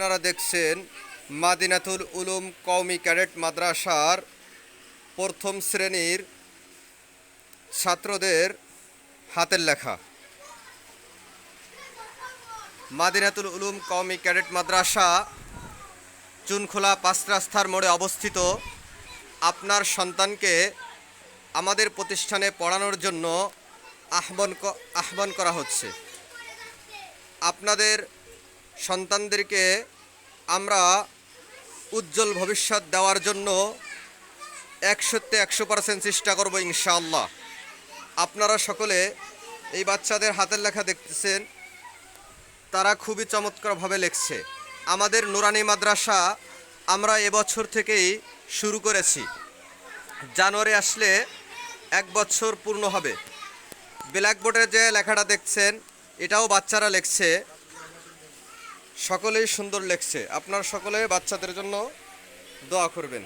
আপনারা দেখছেন মাদিনাতুল উলুম কওমি ক্যাডেট মাদ্রাসার প্রথম শ্রেণির ছাত্রদের হাতের লেখা। মাদিনাতুল উলুম কওমি ক্যাডেট মাদ্রাসা চুনখোলা পাঁচ রাস্তার মোড়ে অবস্থিত। আপনার সন্তানকে আমাদের প্রতিষ্ঠানে পড়ানোর জন্য আহ্বান আহ্বান করা হচ্ছে। আপনাদের সন্তানদেরকে আমরা উজ্জ্বল ভবিষ্যৎ দেওয়ার জন্য একশোতে একশো পার্সেন্ট চেষ্টা করব ইনশাআল্লাহ। আপনারা সকলে এই বাচ্চাদের হাতের লেখা দেখতেছেন, তারা খুবই চমৎকারভাবে লেখছে। আমাদের নুরানি মাদ্রাসা আমরা এবছর থেকেই শুরু করেছি। জানুয়ারি আসলে এক বছর পূর্ণ হবে। ব্ল্যাকবোর্ডে যে লেখাটা দেখছেন, এটাও বাচ্চারা লেখছে। সকলেই সুন্দর লেখছে। আপনার সকলে বাচ্চাদের জন্য দোয়া করবেন।